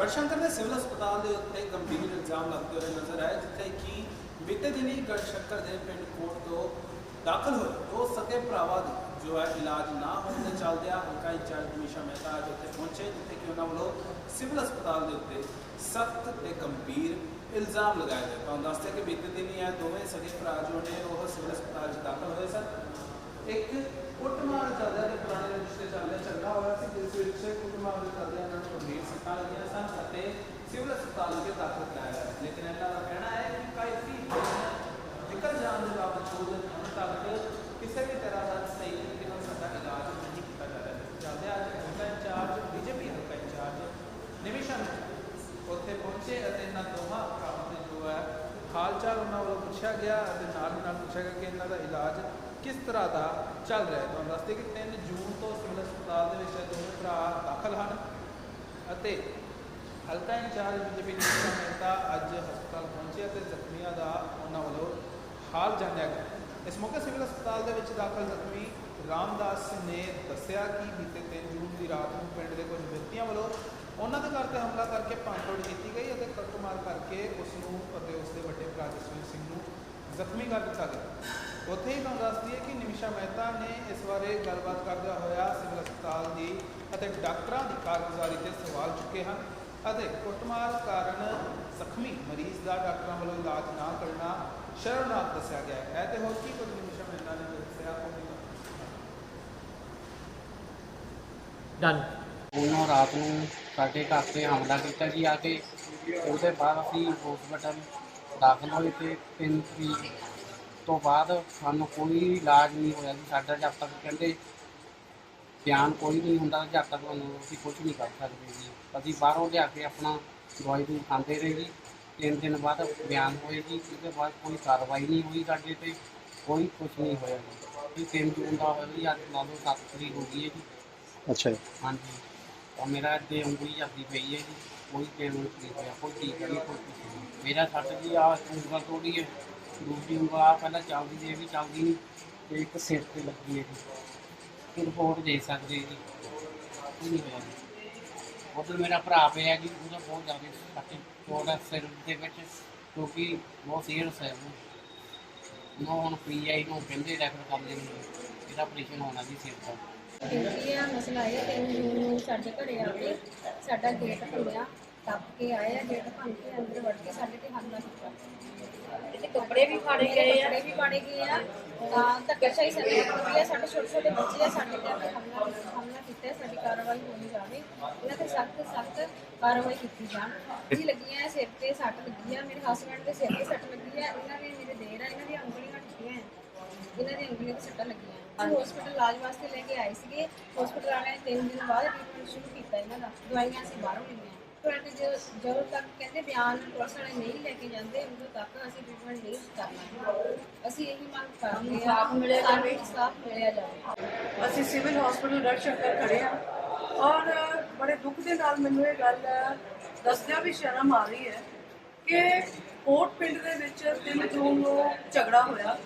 ਗੜਸ਼ੰਕਰ ਦੇ ਸਿਵਲ ਹਸਪਤਾਲ ਦੇ ਉੱਤੇ ਗੰਭੀਰ ਇਲਜ਼ਾਮ ਲੱਗਦੇ ਹੋਏ ਨਜ਼ਰ ਆਏ, ਜਿੱਥੇ ਕਿ ਬੀਤੇ ਦਿਨੀ ਗੜਸ਼ੰਕਰ ਦੇ ਪਿੰਡ ਕੋਟ ਤੋਂ ਦਾਖਲ ਹੋਏ। ਦੋ ਸਕੇ ਭਰਾਵਾਂ ਦੇ ਜੋ ਹੈ ਇਲਾਜ ਨਾ ਹੋਣ ਦੇ ਚੱਲਦਿਆਂ ਹਲਕਾ ਇੰਚਾਰਜ ਮੀਸ਼ਾ ਮਹਿਤਾ ਅੱਜ ਉੱਥੇ ਪਹੁੰਚੇ, ਜਿੱਥੇ ਕਿ ਉਹਨਾਂ ਵੱਲੋਂ ਸਿਵਲ ਹਸਪਤਾਲ ਦੇ ਉੱਤੇ ਸਖਤ ਤੇ ਗੰਭੀਰ ਇਲਜ਼ਾਮ ਲਗਾਏ ਗਏ। ਤੁਹਾਨੂੰ ਦੱਸਦੇ ਕਿ ਬੀਤੇ ਦਿਨੀ ਇਹ ਦੋਵੇਂ ਸਕੇ ਭਰਾ ਜੋ ਨੇ, ਉਹ ਸਿਵਲ ਹਸਪਤਾਲ 'ਚ ਦਾਖਲ ਹੋਏ ਸਨ ਇੱਕ ਕੁੱਟਮਾਰ ਚੱਲਦਾ ਤੇ ਪੁਰਾਣੇ ਰਿਸ਼ਤੇ ਚੱਲਦੇ ਚੱਲਦਾ ਹੋਇਆ ਸੀ ਜਿਸ ਵਿੱਚ ਕੁੱਟਮਾਰ ਦੇ ਚੱਲਦੇ ਇਹਨਾਂ ਨੂੰ ਗੰਭੀਰ ਸੱਟਾਂ ਲੱਗੀਆਂ ਸਨ ਅਤੇ ਸਿਵਲ ਹਸਪਤਾਲ ਵਿੱਚ ਦਾਖਲ ਕਰਾਇਆ ਗਿਆ ਲੇਕਿਨ ਇਹਨਾਂ ਦਾ ਕਹਿਣਾ ਹੈ ਕਿ ਕਾਫੀ ਨਿਕਲ ਜਾਣ ਦੇ ਬਾਵਜੂਦ ਹੁਣ ਤੱਕ ਕਿਸੇ ਵੀ ਤਰ੍ਹਾਂ ਦਾ ਸਹੀ ਤਰੀਕੇ ਨਾਲ ਸਾਡਾ ਇਲਾਜ ਨਹੀਂ ਕੀਤਾ ਜਾ ਰਿਹਾ। ਜਾਂਦੇ ਅੱਜ ਹਲਕਾ ਇੰਚਾਰਜ, ਬੀਜੇਪੀ ਹਲਕਾ ਇੰਚਾਰਜ ਨਿਮਿਸ਼ਨ ਉੱਥੇ ਪਹੁੰਚੇ ਅਤੇ ਇਹਨਾਂ ਦੋਹਾਂ ਭਰਾਵਾਂ ਦੇ ਜੋ ਹੈ ਹਾਲ ਚਾਲ ਉਹਨਾਂ ਵੱਲੋਂ ਪੁੱਛਿਆ ਗਿਆ ਅਤੇ ਨਾਲ ਦੀ ਨਾਲ ਪੁੱਛਿਆ ਗਿਆ ਕਿ ਇਹਨਾਂ ਦਾ ਇਲਾਜ ਕਿਸ ਤਰ੍ਹਾਂ ਦਾ ਚੱਲ ਰਿਹਾ ਹੈ। ਤੁਹਾਨੂੰ ਦੱਸਦੇ ਕਿ 3 ਜੂਨ ਤੋਂ ਸਿਵਲ ਹਸਪਤਾਲ ਦੇ ਵਿੱਚ ਦੋਵੇਂ ਭਰਾ ਦਾਖਲ ਹਨ ਅਤੇ ਹਲਕਾ ਇੰਚਾਰਜ ਬੀਜੇਪੀ ਨਿਸ਼ਾ ਮਹਿਤਾ ਅੱਜ ਹਸਪਤਾਲ ਪਹੁੰਚੇ ਅਤੇ ਜ਼ਖਮੀਆਂ ਦਾ ਉਹਨਾਂ ਵੱਲੋਂ ਹਾਲ ਜਾਣਿਆ ਗਿਆ। ਇਸ ਮੌਕੇ ਸਿਵਲ ਹਸਪਤਾਲ ਦੇ ਵਿੱਚ ਦਾਖਲ ਜ਼ਖਮੀ ਰਾਮਦਾਸ ਨੇ ਦੱਸਿਆ ਕਿ ਬੀਤੇ 3 ਜੂਨ ਦੀ ਰਾਤ ਨੂੰ ਪਿੰਡ ਦੇ ਕੁਝ ਵਿਅਕਤੀਆਂ ਵੱਲੋਂ ਉਹਨਾਂ ਦੇ ਘਰ ਤੇ ਹਮਲਾ ਕਰਕੇ ਭੰਨਤੋੜ ਕੀਤੀ ਗਈ ਅਤੇ ਕੱਟਮਾਰ ਕਰਕੇ ਉਸ ਨੂੰ ਅਤੇ ਉਸ ਦੇ ਵੱਡੇ ਭਰਾ ਜਸਵੀਰ ਸਿੰਘ ਨੂੰ ਜ਼ਖਮੀ ਕਰ ਦਿੱਤਾ ਗਿਆ। ਉੱਥੇ ਹੀ ਤੁਹਾਨੂੰ ਦੱਸਦੀ ਹੈ ਕਿ ਨਿਮਿਸ਼ਾ ਮਹਿਤਾ ਨੇ ਇਸ ਬਾਰੇ ਗੱਲਬਾਤ ਕਰਦਿਆਂ ਹੋਇਆ ਸਿਵਲ ਹਸਪਤਾਲ ਦੀ ਅਤੇ ਡਾਕਟਰਾਂ ਦੀ ਕਾਰਗੁਜ਼ਾਰੀ ਤੇ ਸਵਾਲ ਚੁੱਕੇ ਹਨ। ਅਤੇ ਕੁੱਟਮਾਰ ਕਾਰਨ ਜ਼ਖਮੀ ਮਰੀਜ਼ ਦਾ ਡਾਕਟਰਾਂ ਵੱਲੋਂ ਇਲਾਜ ਨਾ ਕਰਨਾ ਸ਼ਰਮਨਾਕ ਦੱਸਿਆ ਗਿਆ ਹੈ। ਤੇ ਹੋਰ ਕੀ ਕੁਝ ਨਿਮਿਸ਼ਾ ਮਹਿਤਾ ਨੇ ਦੱਸਿਆ ਵੀ ਡਨ ਉਹਨੂੰ ਰਾਤ ਨੂੰ ਸਾਡੇ ਘਰ ਤੇ ਹਮਲਾ ਕੀਤਾ ਜੀ ਆ ਕੇ। ਉਹਦੇ ਬਾਅਦ ਅਸੀਂ ਹਸਪਤਾਲ ਦਾਖਲ ਹੋਏ ਤੇ ਤਿੰਨ ਤਰੀਕ ਤੋਂ ਬਾਅਦ ਸਾਨੂੰ ਕੋਈ ਇਲਾਜ ਨਹੀਂ ਹੋਇਆ ਜੀ। ਸਾਡਾ ਜਦ ਤੱਕ ਕਹਿੰਦੇ ਬਿਆਨ ਕੋਈ ਨਹੀਂ ਹੁੰਦਾ ਜਦ ਤੱਕ ਤੁਹਾਨੂੰ ਅਸੀਂ ਕੁਝ ਨਹੀਂ ਕਰ ਸਕਦੇ ਜੀ। ਅਸੀਂ ਬਾਹਰੋਂ ਲਿਆ ਕੇ ਆਪਣਾ ਦਵਾਈ ਦੂਈ ਖਾਂਦੇ ਰਹੇ ਜੀ ਤਿੰਨ ਦਿਨ ਬਾਅਦ ਬਿਆਨ ਹੋਏ ਜੀ ਉਹਦੇ ਬਾਅਦ ਕੋਈ ਕਾਰਵਾਈ ਨਹੀਂ ਹੋਈ ਸਾਡੇ ਤੇ ਕੋਈ ਕੁਝ ਨਹੀਂ ਹੋਇਆ ਜੀ। ਇਹ ਤਿੰਨ ਜੂਨ ਦਾ ਹੋਇਆ ਜੀ ਅੱਜ ਲਾ ਲਓ ਸੱਤ ਤਰੀਕ ਹੋ ਗਈ ਹੈ ਜੀ। ਅੱਛਾ ਜੀ। ਹਾਂਜੀ। ਤਾਂ ਮੇਰਾ ਅੱਗੇ ਉਂਗਲੀ ਜਾਂਦੀ ਪਈ ਹੈ ਜੀ ਕੋਈ ਪੇਮੈਂਟ ਨਹੀਂ ਹੋਇਆ ਕੋਈ ਠੀਕ ਨਹੀਂ ਕੋਈ ਕੁਛ ਨਹੀਂ। ਮੇਰਾ ਸੱਟ ਜੀ ਆ ਉਂਗਲ ਤੋੜੀ ਹੈ ਦੂਜੀ ਉਂਗਲ ਆ ਪਹਿਲਾਂ ਚੱਲਦੀ ਜੇ ਵੀ ਚੱਲਦੀ ਨਹੀਂ ਤੇ ਇੱਕ ਸਿਰ ਤੇ ਲੱਗੀ ਹੈ ਜੀ। ਕਿ ਰਿਪੋਰਟ ਦੇ ਸਕਦੇ ਜੀ। ਕੋਈ ਨਹੀਂ ਹੋਇਆ ਉਧਰ ਮੇਰਾ ਭਰਾ ਪਿਆ ਜੀ ਉਹਦਾ ਬਹੁਤ ਜ਼ਿਆਦਾ ਸੱਟ ਚੋਟ ਹੈ ਸਿਰ ਦੇ ਵਿੱਚ ਕਿਉਂਕਿ ਬਹੁਤ ਸੀਰੀਅਸ ਹੈ ਉਹ। ਨੂੰ ਹੁਣ ਪੀਆਈ ਨੂੰ ਕਹਿੰਦੇ ਰੈਫਰ ਕਰ ਦੇਣਗੇ ਇਹਦਾ ਆਪਰੇਸ਼ਨ ਹੋਣਾ ਜੀ ਸਿਰ ਦਾ। ਇਹ ਆ ਮਸਲਾ ਇਹ ਤਿੰਨ ਜੂਨ ਨੂੰ ਸਾਡੇ ਘਰੇ ਆ ਕੇ ਸਾਡਾ ਗੇਟ ਖੁੱਲਿਆ ਟੱਪ ਕੇ ਆਏ ਆ ਗੇਟ ਭੰਨ ਕੇ ਅੰਦਰ ਵੜ ਕੇ ਸਾਡੇ ਤੇ ਹਮਲਾ ਕੀਤਾ। ਇਹਦੇ ਕੱਪੜੇ ਵੀ ਫਾੜੇ ਗਏ ਆ। ਕੱਪੜੇ ਵੀ ਪਾੜੇ ਗਏ ਆ। ਤਾਂ ਧੱਕੇਸ਼ਾਹੀ ਸਾਡੇ ਕੀਤੀ ਸਾਡੇ ਛੋਟੇ ਛੋਟੇ ਬੱਚੇ ਆ ਸਾਡੇ ਤੇ ਹਮਲਾ ਹਮਲਾ ਕੀਤਾ ਹੈ, ਸਾਡੀ ਕਾਰਵਾਈ ਹੋਣੀ ਜਾਵੇ। ਇਹਨਾਂ ਤੇ ਸਖਤ ਸਖਤ ਕਾਰਵਾਈ ਕੀਤੀ ਜਾਣ ਜੀ ਲੱਗੀਆਂ ਆ, ਸਿਰ ਤੇ ਸੱਟ ਲੱਗੀ ਆ ਮੇਰੇ ਹਸਬੰਡ ਦੇ ਸਿਰ ਤੇ ਸੱਟ ਲੱਗੀ ਆ ਇਹਨਾਂ ਨੇ ਮੇਰੇ ਦੇਰ ਆ ਇਹਨਾਂ ਦੀਆਂ ਉਂਗਲੀਆਂ ਟੁੱਟੀਆਂ ਆ। ਇਹਨਾਂ ਦੀਆਂ ਉਂਗਲੀਆਂ ਤੇ ਸੱਟਾਂ ਲੱਗੀਆਂ ਅਸੀਂ ਹਸਪੀਟਲ ਇਲਾਜ ਵਾਸਤੇ ਲੈ ਕੇ ਆਏ ਸੀਗੇ। ਹਸਪੀਟਲ ਵਾਲਿਆਂ ਨੇ ਤਿੰਨ ਦਿਨ ਬਾਅਦ ਟ੍ਰੀਟਮੈਂਟ ਸ਼ੁਰੂ ਕੀਤਾ ਇਹਨਾਂ ਦਾ। ਦਵਾਈਆਂ ਅਸੀਂ ਬਾਹਰੋਂ ਲਈਆਂ ਪਰ ਜਦੋਂ ਜਦੋਂ ਤੱਕ ਕਹਿੰਦੇ ਬਿਆਨ ਪੁਲਿਸ ਵਾਲੇ ਨਹੀਂ ਲੈ ਕੇ ਜਾਂਦੇ ਉਦੋਂ ਤੱਕ ਅਸੀਂ ਟ੍ਰੀਟਮੈਂਟ ਨਹੀਂ ਕਰਨਾ ਅਸੀਂ ਇਹੀ ਮੰਗ ਕਰਦੇ ਹਾਂ ਇਨਸਾਫ਼ ਮਿਲਿਆ ਸਾਨੂੰ ਜਾਵੇ। ਇਨਸਾਫ਼ ਮਿਲਿਆ ਜਾਵੇ ਅਸੀਂ ਸਿਵਲ ਹਸਪੀਟਲ ਰੜਸ਼ੰਕਰ ਖੜੇ ਆ ਔਰ ਬੜੇ ਦੁੱਖ ਦੇ ਨਾਲ ਮੈਨੂੰ ਇਹ ਗੱਲ ਦੱਸਦਿਆਂ ਵੀ ਸ਼ਰਮ ਆ ਰਹੀ ਹੈ ਕਿ ਕੋਟ ਪਿੰਡ ਦੇ ਵਿੱਚ 3 ਜੂਨ ਨੂੰ ਝਗੜਾ ਹੋਇਆ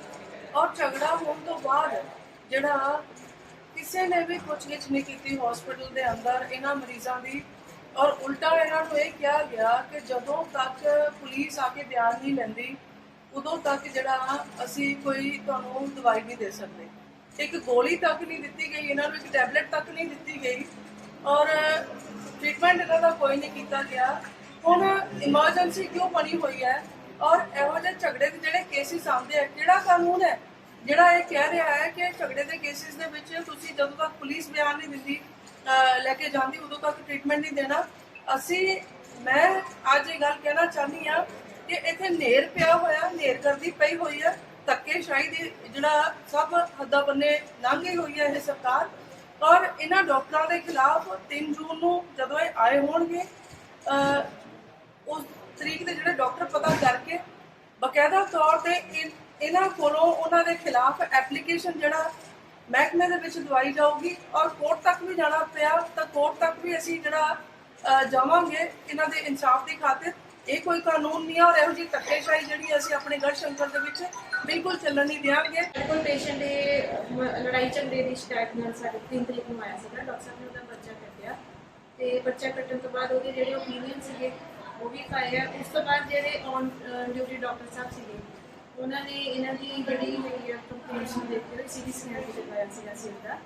ਔਰ ਝਗੜਾ ਹੋਣ ਤੋਂ ਬਾਅਦ ਜਿਹੜਾ ਕਿਸੇ ਨੇ ਵੀ ਪੁੱਛਗਿੱਛ ਨਹੀਂ ਕੀਤੀ ਹਸਪੀਟਲ ਦੇ ਅੰਦਰ ਇਹਨਾਂ ਮਰੀਜ਼ਾਂ ਦੀ ਔਰ ਉਲਟਾ ਇਹਨਾਂ ਨੂੰ ਇਹ ਕਿਹਾ ਗਿਆ ਕਿ ਜਦੋਂ ਤੱਕ ਪੁਲਿਸ ਆ ਕੇ ਬਿਆਨ ਨਹੀਂ ਲੈਂਦੀ, ਉਦੋਂ ਤੱਕ ਜਿਹੜਾ ਅਸੀਂ ਕੋਈ ਤੁਹਾਨੂੰ ਦਵਾਈ ਨਹੀਂ ਦੇ ਸਕਦੇ। ਇੱਕ ਗੋਲੀ ਤੱਕ ਨਹੀਂ ਦਿੱਤੀ ਗਈ, ਇਹਨਾਂ ਨੂੰ ਇੱਕ ਟੈਬਲੇਟ ਤੱਕ ਨਹੀਂ ਦਿੱਤੀ ਗਈ। ਔਰ ਟ੍ਰੀਟਮੈਂਟ ਇਹਨਾਂ ਦਾ ਕੋਈ ਨਹੀਂ ਕੀਤਾ ਗਿਆ। ਹੁਣ ਇਮਰਜੈਂਸੀ ਕਿਉਂ ਬਣੀ ਹੋਈ ਹੈ? ਔਰ ਇਹੋ ਜਿਹੇ ਝਗੜੇ ਦੇ ਜਿਹੜੇ ਕੇਸਿਸ ਆਉਂਦੇ ਆ, ਕਿਹੜਾ ਕਾਨੂੰਨ ਹੈ? ਜਿਹੜਾ ਇਹ ਕਹਿ ਰਿਹਾ ਹੈ ਕਿ ਝਗੜੇ ਦੇ ਕੇਸਿਸ ਦੇ ਵਿੱਚ ਤੁਸੀਂ ਜਦੋਂ ਤੱਕ ਪੁਲਿਸ ਬਿਆਨ ਨਹੀਂ ਦਿੰਦੀ ਲੈ ਕੇ ਜਾਂਦੀ, ਉਦੋਂ ਤੱਕ ਟ੍ਰੀਟਮੈਂਟ ਨਹੀਂ ਦੇਣਾ। ਅਸੀਂ, ਮੈਂ ਅੱਜ ਇਹ ਗੱਲ ਕਹਿਣਾ ਚਾਹੁੰਦੀ ਆ ਕਿ ਇੱਥੇ ਨੇਰ ਪਿਆ ਹੋਇਆ, ਨੇਰ ਕਰਦੀ ਪਈ ਹੋਈ ਹੈ ਧੱਕੇਸ਼ਾਹੀ ਦੀ ਜਿਹੜਾ ਸਭ ਹੱਦਾਂ ਬੰਨੇ ਲੰਘੀ ਹੋਈ ਹੈ ਇਹ ਸਰਕਾਰ। ਔਰ ਇਹਨਾਂ ਡਾਕਟਰਾਂ ਦੇ ਖਿਲਾਫ 3 ਜੂਨ ਨੂੰ ਜਦੋਂ ਇਹ ਆਏ ਹੋਣਗੇ ਉਸ ਤਰੀਕ ਦੇ ਜਿਹੜੇ ਡਾਕਟਰ ਪਤਾ ਕਰਕੇ, ਬਕਾਇਦਾ ਤੌਰ ਤੇ ਇਨ- ਇਹਨਾਂ ਕੋਲੋਂ ਉਹਨਾਂ ਦੇ ਖਿਲਾਫ ਐਪਲੀਕੇਸ਼ਨ ਜਿਹੜਾ ਮਹਿਕਮੇ ਦੇ ਵਿੱਚ ਦਵਾਈ ਜਾਊਗੀ ਔਰ ਕੋਰਟ ਤੱਕ ਵੀ ਜਾਣਾ ਪਿਆ, ਤਾਂ ਕੋਰਟ ਤੱਕ ਵੀ ਅਸੀਂ ਜਿਹੜਾ ਜਾਵਾਂਗੇ ਇਹਨਾਂ ਦੇ ਇਨਸਾਫ ਦੀ ਖਾਤਰ। ਇਹ ਕੋਈ ਕਾਨੂੰਨ ਨਹੀਂ ਔਰ ਇਹੋ ਜਿਹੀ ਧੱਕੇਸ਼ਾਹੀ ਜਿਹੜੀ ਅਸੀਂ ਆਪਣੇ ਗੜ ਸ਼ੰਕਰ ਦੇ ਵਿੱਚ ਬਿਲਕੁਲ ਚੱਲਣ ਨਹੀਂ ਦਿਆਂਗੇ। ਕੋਈ ਪੇਸ਼ੈਂਟ ਦੇ ਲੜਾਈ ਝਗੜੇ ਦੀ ਸ਼ਿਕਾਇਤ ਨਾਲ ਸਾਡੇ 3 ਤਰੀਕ ਨੂੰ ਆਇਆ ਸੀਗਾ। ਡਾਕਟਰ ਸਾਹਿਬ ਨੇ ਉਹਦਾ ਬੱਚਾ ਕੱਟਿਆ ਤੇ ਬੱਚਾ ਕੱਟਣ ਤੋਂ ਬਾਅਦ ਉਹਦੇ ਜਿਹੜੇ ਓਪੀਨੀਅਨ ਸੀਗੇ, ਉਹ ਵੀ ਪਾਏ ਆ। ਉਸ ਤੋਂ ਬਾਅਦ ਜਿਹੜੇ ਔਨ ਡਿਊਟੀ ਡਾਕਟਰ ਸਾਹਿਬ ਸੀਗੇ, ਉਹਨਾਂ ਨੇ ਇਹਨਾਂ ਦੀ ਬੜੀ ਹੈਗੀ ਆ ਕੰਪਲੇਂਟ ਦੇਖਦੇ ਹੋਏ ਸੀਰੀ ਸਕੈਨ ਵੀ ਕਰਵਾਇਆ ਸੀਗਾ ਸਿਰ ਦਾ।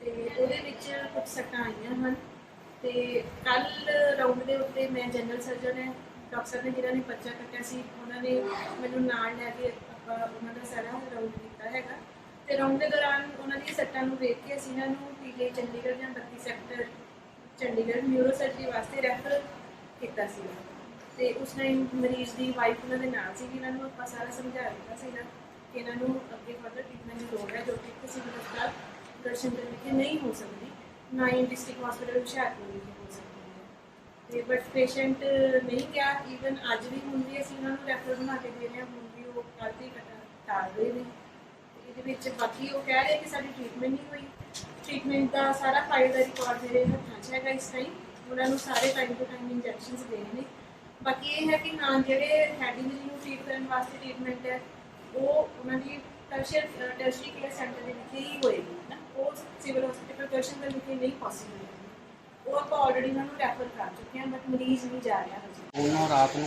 ਤੇ ਉਹਦੇ ਵਿੱਚ ਕੁਝ ਸੱਟਾਂ ਆਈਆਂ ਹਨ। ਤੇ ਕੱਲ ਰਾਉਂਡ ਦੇ ਉੱਤੇ ਮੈਂ ਜਨਰਲ ਸਰਜਨ ਹੈ ਡਾਕਟਰ ਨੇ ਜਿਹਨਾਂ ਨੇ ਬੱਚਾ ਕੱਟਿਆ ਸੀ, ਉਹਨਾਂ ਨੇ ਮੈਨੂੰ ਨਾਲ ਲੈ ਕੇ ਆਪਾਂ ਉਹਨਾਂ ਦਾ ਸਾਰਾ ਰਾਉਂਡ ਕੀਤਾ ਹੈਗਾ। ਤੇ ਰਾਉਂਡ ਦੇ ਦੌਰਾਨ ਉਹਨਾਂ ਦੀ ਸੱਟਾਂ ਨੂੰ ਵੇਖ ਕੇ ਅਸੀਂ ਇਹਨਾਂ ਨੂੰ ਪੀਲੇ ਚੰਡੀਗੜ੍ਹ ਜਾਂ 32 ਸੈਕਟਰ ਚੰਡੀਗੜ੍ਹ ਨਿਊਰੋ ਸਰਜਰੀ ਵਾਸਤੇ ਰੈਫਰ ਕੀਤਾ ਸੀ ਤੇ ਉਸ ਟਾਈਮ ਮਰੀਜ਼ ਦੀ ਵਾਈਫ ਉਹਨਾਂ ਦੇ ਨਾਲ ਸੀ ਇਹਨਾਂ ਨੂੰ ਆਪਾਂ ਸਾਰਾ ਸਮਝਾ ਦਿੱਤਾ ਸੀਗਾ। ਕਿ ਇਹਨਾਂ ਨੂੰ ਅੱਗੇ ਫਰਦਰ ਟ੍ਰੀਟਮੈਂਟ ਦੀ ਲੋੜ ਹੈ ਜੋ ਕਿ ਕਿਸੇ ਵੀ ਹਸਪਤਾਲ ਦਰਸ਼ਨ ਵਿਖੇ ਨਹੀਂ ਹੋ ਸਕਦੀ, ਨਾ ਹੀ ਡਿਸਟ੍ਰਿਕਟ ਹਸਪੀਟਲ ਹੁਸ਼ਿਆਰਪੁਰ ਵਿਖੇ ਹੋ ਸਕਦੀ ਹੈ। ਤੇ ਬਟ ਪੇਸ਼ੈਂਟ ਨਹੀਂ ਗਿਆ ਈਵਨ ਅੱਜ ਵੀ ਹੁਣ ਵੀ ਅਸੀਂ ਉਹਨਾਂ ਨੂੰ ਰੈਫਰ ਬਣਾ ਕੇ ਦੇ ਰਹੇ ਹਾਂ, ਹੁਣ ਵੀ ਉਹ ਕੱਲ੍ਹ ਹੀ ਕਟਾ ਟਾਲ ਰਹੇ ਨੇ। ਤੇ ਇਹਦੇ ਵਿੱਚ ਬਾਕੀ ਉਹ ਕਹਿ ਰਹੇ ਕਿ ਸਾਡੀ ਟ੍ਰੀਟਮੈਂਟ ਨਹੀਂ ਹੋਈ। ਟ੍ਰੀਟਮੈਂਟ ਦਾ ਸਾਰਾ ਫਾਈਲ ਦਾ ਰਿਕਾਰਡ ਮੇਰੇ ਹੱਥਾਂ 'ਚ ਹੈਗਾ ਇਸ ਟਾਈਮ ਉਹਨਾਂ ਨੂੰ ਸਾਰੇ ਟਾਈਮ ਟੂ ਟਾਈਮ ਇੰਜੈਕਸ਼ਨਸ ਦੇਣੇ ਨੇ। ਬਾਕੀ ਇਹ ਹੈ ਕਿ ਹਾਂ ਜਿਹੜੇ ਹੈਡ ਇੰਜਰੀ ਨੂੰ ਟ੍ਰੀਟ ਕਰਨ ਵਾਸਤੇ ਟ੍ਰੀਟਮੈਂਟ ਹੈ ਉਹ ਉਹਨਾਂ ਦੀ ਟਰਸ਼ੀਅਰ ਟਰਸ਼ਰੀ ਕੇਅਰ ਸੈਂਟਰ ਦੇ ਵਿਖੇ ਹੀ ਹੋਏਗੀ ਨਾ ਉਹ ਸਿਵਲ ਹਸਪੀਟਲ ਟਰਸ਼ਨ ਦੇ ਵਿਖੇ ਨਹੀਂ ਪੋਸੀਬਲ ਉਹ ਆਪਾਂ ਆਲਰੇਡੀ ਉਹਨਾਂ ਨੂੰ ਰੈਫਰ ਕਰ ਚੁੱਕੇ ਹਾਂ ਬਟ ਮਰੀਜ਼ ਨਹੀਂ ਜਾ ਰਿਹਾ ਹਜੇ। ਉਹਨੂੰ ਰਾਤ ਨੂੰ